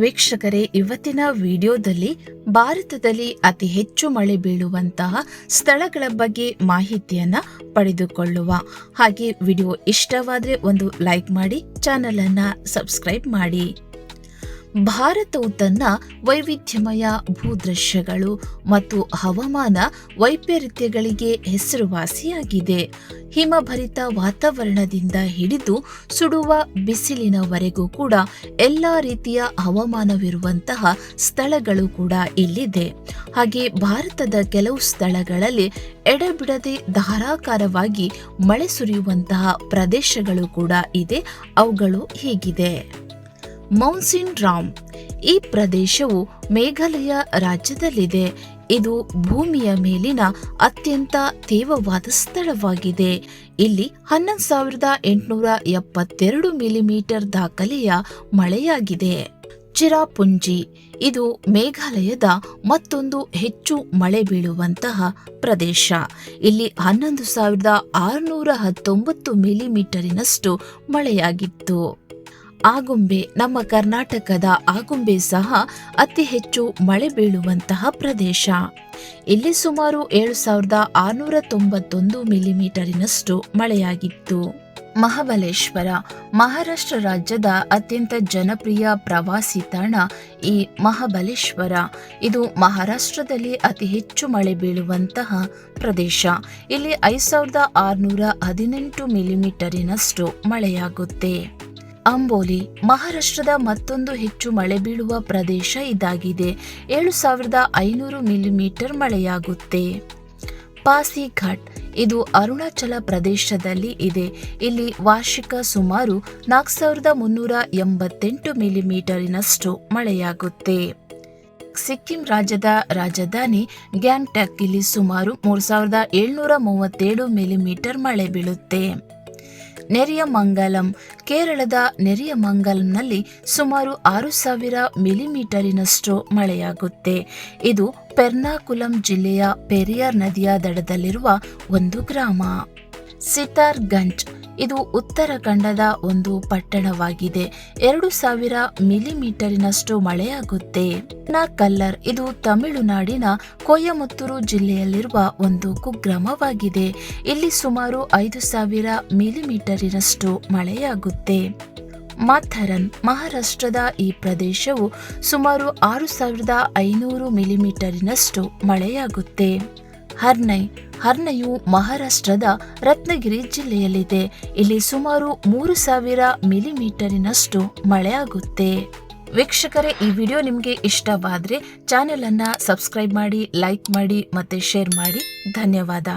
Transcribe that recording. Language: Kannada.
ವೀಕ್ಷಕರೇ, ಇವತ್ತಿನ ವಿಡಿಯೋದಲ್ಲಿ ಭಾರತದಲ್ಲಿ ಅತಿ ಹೆಚ್ಚು ಮಳೆ ಬೀಳುವಂತಹ ಸ್ಥಳಗಳ ಬಗ್ಗೆ ಮಾಹಿತಿಯನ್ನ ಪಡೆದುಕೊಳ್ಳುವ ಹಾಗೆ ವಿಡಿಯೋ ಇಷ್ಟವಾದ್ರೆ ಒಂದು ಲೈಕ್ ಮಾಡಿ ಚಾನೆಲ್ ಅನ್ನ ಸಬ್ಸ್ಕ್ರೈಬ್ ಮಾಡಿ. ಭಾರತವು ತನ್ನ ವೈವಿಧ್ಯಮಯ ಭೂದೃಶ್ಯಗಳು ಮತ್ತು ಹವಾಮಾನ ವೈಪರೀತ್ಯಗಳಿಗೆ ಹೆಸರುವಾಸಿಯಾಗಿದೆ. ಹಿಮಭರಿತ ವಾತಾವರಣದಿಂದ ಹಿಡಿದು ಸುಡುವ ಬಿಸಿಲಿನವರೆಗೂ ಕೂಡ ಎಲ್ಲ ರೀತಿಯ ಹವಾಮಾನವಿರುವಂತಹ ಸ್ಥಳಗಳು ಕೂಡ ಇಲ್ಲಿದೆ. ಹಾಗೆ ಭಾರತದ ಕೆಲವು ಸ್ಥಳಗಳಲ್ಲಿ ಎಡೆಬಿಡದೆ ಧಾರಾಕಾರವಾಗಿ ಮಳೆ ಸುರಿಯುವಂತಹ ಪ್ರದೇಶಗಳು ಕೂಡ ಇದೆ. ಅವುಗಳು ಹೀಗಿದೆ. ಮೌನ್ಸಿನ್ ರಾಮ್ ಈ ಪ್ರದೇಶವು ಮೇಘಾಲಯ ರಾಜ್ಯದಲ್ಲಿದೆ. ಇದು ಭೂಮಿಯ ಮೇಲಿನ ಅತ್ಯಂತ ತೀವ್ರವಾದ ಸ್ಥಳವಾಗಿದೆ. ಇಲ್ಲಿ ಹನ್ನೊಂದು ಸಾವಿರದ ಎಂಟುನೂರ ಎಪ್ಪತ್ತೆರಡು ಮಿಲಿಮೀಟರ್ ದಾಖಲೆಯ ಮಳೆಯಾಗಿದೆ. ಚಿರಾಪುಂಜಿ. ಇದು ಮೇಘಾಲಯದ ಮತ್ತೊಂದು ಹೆಚ್ಚು ಮಳೆ ಬೀಳುವಂತಹ ಪ್ರದೇಶ. ಇಲ್ಲಿ ಹನ್ನೊಂದು ಸಾವಿರದ ಆರುನೂರ ಹತ್ತೊಂಬತ್ತು ಮಿಲಿಮೀಟರಿನಷ್ಟು ಮಳೆಯಾಗಿತ್ತು. ಆಗುಂಬೆ, ನಮ್ಮ ಕರ್ನಾಟಕದ ಆಗುಂಬೆ ಸಹ ಅತಿ ಹೆಚ್ಚು ಮಳೆ ಬೀಳುವಂತಹ ಪ್ರದೇಶ. ಇಲ್ಲಿ ಸುಮಾರು ಏಳು ಸಾವಿರದ ಆರುನೂರ ತೊಂಬತ್ತೊಂದು ಮಿಲಿಮೀಟರಿನಷ್ಟು ಮಳೆಯಾಗಿತ್ತು. ಮಹಾಬಲೇಶ್ವರ, ಮಹಾರಾಷ್ಟ್ರ ರಾಜ್ಯದ ಅತ್ಯಂತ ಜನಪ್ರಿಯ ಪ್ರವಾಸಿ ತಾಣ ಈ ಮಹಾಬಲೇಶ್ವರ. ಇದು ಮಹಾರಾಷ್ಟ್ರದಲ್ಲಿ ಅತಿ ಹೆಚ್ಚು ಮಳೆ ಬೀಳುವಂತಹ ಪ್ರದೇಶ. ಇಲ್ಲಿ ಐದು ಸಾವಿರದ ಆರುನೂರ ಹದಿನೆಂಟು ಮಿಲಿಮೀಟರಿನಷ್ಟು ಮಳೆಯಾಗುತ್ತೆ. ಅಂಬೋಲಿ ಮಹಾರಾಷ್ಟ್ರದ ಮತ್ತೊಂದು ಹೆಚ್ಚು ಮಳೆ ಬೀಳುವ ಪ್ರದೇಶ ಇದಾಗಿದೆ. ಏಳು ಸಾವಿರದ ಐನೂರು ಮಿಲಿಮೀಟರ್ ಮಳೆಯಾಗುತ್ತೆ. ಪಾಸಿಘಾಟ್ ಇದು ಅರುಣಾಚಲ ಪ್ರದೇಶದಲ್ಲಿ ಇದೆ. ಇಲ್ಲಿ ವಾರ್ಷಿಕ ಸುಮಾರು ನಾಲ್ಕು ಸಾವಿರದ ಮುನ್ನೂರ ಎಂಬತ್ತೆಂಟು ಮಿಲಿಮೀಟರಿನಷ್ಟು ಮಳೆಯಾಗುತ್ತೆ. ಸಿಕ್ಕಿಂ ರಾಜ್ಯದ ರಾಜಧಾನಿ ಗ್ಯಾಂಗ್ಟಕ್ ಇಲ್ಲಿ ಸುಮಾರು ಮೂರು ಸಾವಿರದ ಏಳ್ನೂರ ಮೂವತ್ತೇಳು ಮಿಲಿಮೀಟರ್ ಮಳೆ ಬೀಳುತ್ತೆ. ನೆರಿಯಮಂಗಲಂ, ಕೇರಳದ ನೆರಿಯಮಂಗಲಂನಲ್ಲಿ ಸುಮಾರು ಆರು ಸಾವಿರ ಮಿಲಿಮೀಟರಿನಷ್ಟು ಮಳೆಯಾಗುತ್ತೆ. ಇದು ಪೆರ್ನಾಕುಲಂ ಜಿಲ್ಲೆಯ ಪೆರಿಯಾರ್ ನದಿಯ ದಡದಲ್ಲಿರುವ ಒಂದು ಗ್ರಾಮ. ಸಿತಾರ್ಗಂಜ್ ಇದು ಉತ್ತರಾಖಂಡದ ಒಂದು ಪಟ್ಟಣವಾಗಿದೆ. ಎರಡು ಸಾವಿರ ಮಿಲಿಮೀಟರಿನಷ್ಟು ಮಳೆಯಾಗುತ್ತೆ. ಕಲ್ಲರ್ ಇದು ತಮಿಳುನಾಡಿನ ಕೊಯಮತ್ತೂರು ಜಿಲ್ಲೆಯಲ್ಲಿರುವ ಒಂದು ಕುಗ್ರಾಮವಾಗಿದೆ. ಇಲ್ಲಿ ಸುಮಾರು ಐದು ಸಾವಿರ ಮಿಲಿಮೀಟರಿನಷ್ಟು ಮಳೆಯಾಗುತ್ತೆ. ಮಾಥರನ್ ಮಹಾರಾಷ್ಟ್ರದ ಈ ಪ್ರದೇಶವು ಸುಮಾರು ಆರು ಸಾವಿರದ ಐನೂರು ಮಿಲಿಮೀಟರಿನಷ್ಟು ಮಳೆಯಾಗುತ್ತೆ. ಹರ್ನೈ ಹರ್ನಯು ಮಹಾರಾಷ್ಟ್ರದ ರತ್ನಗಿರಿ ಜಿಲ್ಲೆಯಲ್ಲಿದೆ. ಇಲ್ಲಿ ಸುಮಾರು ಮೂರು ಸಾವಿರ ಮಿಲಿಮೀಟರಿನಷ್ಟು ಮಳೆಯಾಗುತ್ತೆ. ವೀಕ್ಷಕರೇ, ಈ ವಿಡಿಯೋ ನಿಮಗೆ ಇಷ್ಟವಾದರೆ ಚಾನೆಲನ್ನು ಸಬ್ಸ್ಕ್ರೈಬ್ ಮಾಡಿ, ಲೈಕ್ ಮಾಡಿ ಮತ್ತೆ ಶೇರ್ ಮಾಡಿ. ಧನ್ಯವಾದ.